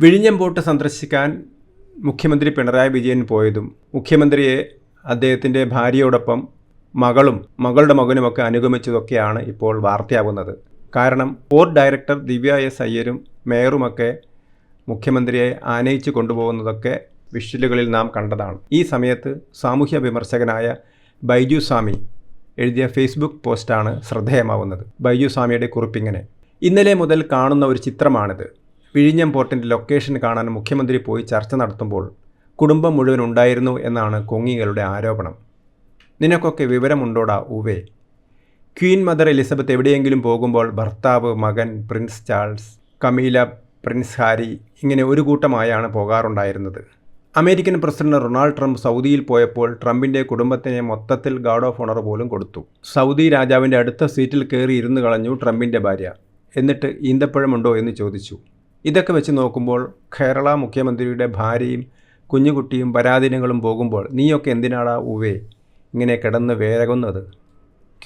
വിഴിഞ്ഞം സന്ദർശിക്കാൻ മുഖ്യമന്ത്രി പിണറായി വിജയൻ പോയതും മുഖ്യമന്ത്രിയെ അദ്ദേഹത്തിന്റെ ഭാര്യയോടൊപ്പം മകളും മകളുടെ മകനുമൊക്കെ അനുഗമിച്ചതൊക്കെയാണ് ഇപ്പോൾ വാർത്തയാകുന്നത്. കാരണം പോർട്ട് ഡയറക്ടർ ദിവ്യ എസ് അയ്യരും മേയറുമൊക്കെ മുഖ്യമന്ത്രിയെ ആനയിച്ചു കൊണ്ടുപോകുന്നതൊക്കെ വിഷലുകളിൽ നാം കണ്ടതാണ്. ഈ സമയത്ത് സാമൂഹ്യ വിമർശകനായ ബൈജു സ്വാമി എഴുതിയ ഫേസ്ബുക്ക് പോസ്റ്റാണ് ശ്രദ്ധേയമാവുന്നത്. ബൈജു സ്വാമിയുടെ കുറിപ്പിങ്ങനെ. ഇന്നലെ മുതൽ കാണുന്ന ഒരു ചിത്രമാണിത്. വിഴിഞ്ഞം പോർട്ടിന്റെ ലൊക്കേഷൻ കാണാൻ മുഖ്യമന്ത്രി പോയി ചർച്ച നടത്തുമ്പോൾ കുടുംബം മുഴുവൻ ഉണ്ടായിരുന്നു എന്നാണ് കൊങ്ങികളുടെ ആരോപണം. നിനക്കൊക്കെ വിവരമുണ്ടോടാ ഉവേ ക്വീൻ മദർ എലിസബത്ത് എവിടെയെങ്കിലും പോകുമ്പോൾ ഭർത്താവ് മകൻ prince Charles Camilla prince Harry ഇങ്ങനെ ഒരു കൂട്ടമായാണ് പോകാറുണ്ടായിരുന്നത്. അമേരിക്കൻ പ്രസിഡന്റ് റൊണാൾഡ് ട്രംപ് സൗദിയിൽ പോയപ്പോൾ ട്രംപിന്റെ കുടുംബത്തിനെ മൊത്തത്തിൽ ഗാർഡ് ഓഫ് ഓണർ പോലും കൊടുത്തു. സൗദി രാജാവിന്റെ അടുത്ത സീറ്റിൽ കയറി ഇരുന്ന് കളഞ്ഞു ട്രംപിന്റെ ഭാര്യ. എന്നിട്ട് ഈന്തപ്പഴമുണ്ടോ എന്ന് ചോദിച്ചു. ഇതൊക്കെ വെച്ച് നോക്കുമ്പോൾ കേരള മുഖ്യമന്ത്രിയുടെ ഭാര്യയും കുഞ്ഞുകുട്ടിയും പരാധീനങ്ങളും പോകുമ്പോൾ നീയൊക്കെ എന്തിനാടാ ഉവേ ഇങ്ങനെ കിടന്ന് വേരകുന്നത്?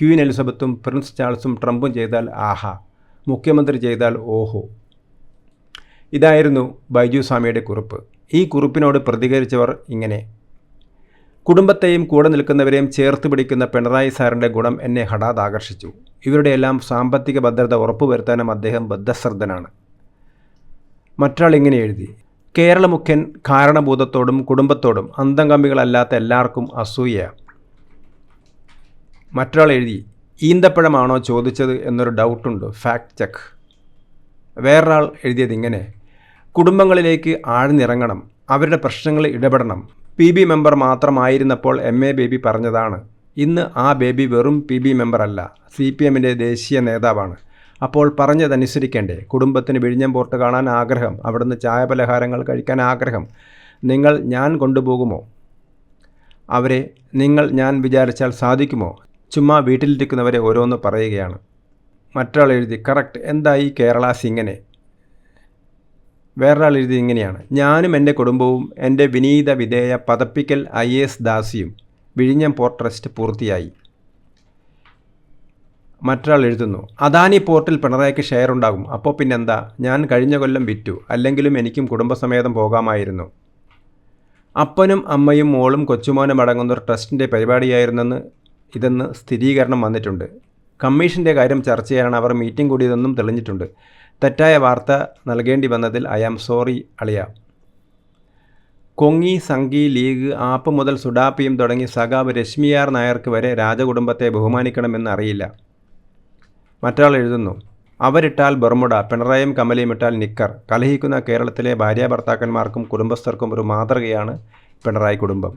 ക്യൂൻ എലിസബത്തും പ്രിൻസ് ചാൾസും ട്രംപും ചെയ്താൽ ആഹാ മുഖ്യമന്ത്രി ചെയ്താൽ ഓഹോ. ഇതായിരുന്നു ബൈജു സ്വാമിയുടെ കുറിപ്പ്. ഈ കുറിപ്പിനോട് പ്രതികരിച്ചവർ ഇങ്ങനെ. കുടുംബത്തെയും കൂടെ നിൽക്കുന്നവരെയും ചേർത്ത് പിടിക്കുന്ന പിണറായി സാറിന്റെ ഗുണം എന്നെ ഹഠാത് ആകർഷിച്ചു. ഇവരുടെയെല്ലാം സാമ്പത്തിക ഭദ്രത ഉറപ്പുവരുത്താനും അദ്ദേഹം ബദ്ധശ്രദ്ധനാണ് മറ്റൊരാൾ ഇങ്ങനെ എഴുതി? കേരളമുഖ്യൻ കാരണഭൂതത്തോടും കുടുംബത്തോടും അന്തംകമ്പികളല്ലാത്ത എല്ലാവർക്കും അസൂയ. മറ്റൊരാൾ എഴുതി ഈന്തപ്പഴമാണോ ചോദിച്ചത് എന്നൊരു ഡൗട്ടുണ്ട് ഫാക്ട് ചെക്ക്. വേറൊരാൾ എഴുതിയത് ഇങ്ങനെ കുടുംബങ്ങളിലേക്ക് ആഴ്ന്നിറങ്ങണം അവരുടെ പ്രശ്നങ്ങളിൽ ഇടപെടണം. പി ബി മെമ്പർ മാത്രമായിരുന്നപ്പോൾ എം എ ബേബി പറഞ്ഞതാണ് ഇന്ന് ആ ബേബി വെറും പി ബി മെമ്പറല്ല സി പി എമ്മിന്റെ ദേശീയ നേതാവാണ്. അപ്പോൾ പറഞ്ഞതനുസരിക്കേണ്ടേ. കുടുംബത്തിന് വിഴിഞ്ഞം പോർട്ട് കാണാൻ ആഗ്രഹം. അവിടുന്ന് ചായ പലഹാരങ്ങൾ കഴിക്കാൻ ആഗ്രഹം. നിങ്ങൾ ഞാൻ കൊണ്ടുപോകുമോ? അവരെ നിങ്ങൾ ഞാൻ വിചാരിച്ചാൽ സാധിക്കുമോ? ചുമ്മാ വീട്ടിലിരിക്കുന്നവരെ ഓരോന്ന് പറയുകയാണ്. മറ്റൊരാൾ എഴുതി കറക്റ്റ് എന്തായി കേരളാസ് ഇങ്ങനെ വേറൊരാൾ എഴുതി ഇങ്ങനെയാണ്. ഞാനും എന്റെ കുടുംബവും എന്റെ വിനീത വിധേയ പതപ്പിക്കൽ ഐ എസ് ദാസിയും വിഴിഞ്ഞം പോർട്ട് ട്രസ്റ്റ് പൂർത്തിയായി. മറ്റൊരാൾ എഴുതുന്നു അദാനി പോർട്ടിൽ പിണറായിക്ക് ഷെയർ ഉണ്ടാകും. അപ്പോൾ പിന്നെന്താ? ഞാൻ കഴിഞ്ഞ കൊല്ലം വിറ്റു. അല്ലെങ്കിലും എനിക്കും കുടുംബസമേതം പോകാമായിരുന്നു. അപ്പനും അമ്മയും മോളും കൊച്ചുമോനും അടങ്ങുന്ന ഒരു ട്രസ്റ്റിന്റെ പരിപാടിയായിരുന്നെന്ന് ഇതെന്ന് സ്ഥിരീകരണം വന്നിട്ടുണ്ട്. കമ്മീഷന്റെ കാര്യം ചർച്ച ചെയ്യാനാണ് അവർ മീറ്റിംഗ് കൂടിയതെന്നും തെളിഞ്ഞിട്ടുണ്ട്. തെറ്റായ വാർത്ത നൽകേണ്ടി വന്നതിൽ ഐ ആം സോറി അളിയ. കൊങ്ങി സംഗി ലീഗ് ആപ്പ് മുതൽ സുഡാപ്പിയും തുടങ്ങി സഖാവ് രശ്മിയാർ നായർക്ക് വരെ രാജകുടുംബത്തെ ബഹുമാനിക്കണമെന്ന് അറിയില്ല. മറ്റൊരാൾ എഴുതുന്നു അവരിട്ടാൽ ബർമുഡ പിണറായും കമലയും ഇട്ടാൽ നിക്കർ. കലഹിക്കുന്ന കേരളത്തിലെ ഭാര്യാഭർത്താക്കന്മാർക്കും കുടുംബസ്ഥർക്കും ഒരു മാതൃകയാണ് പിണറായി കുടുംബം.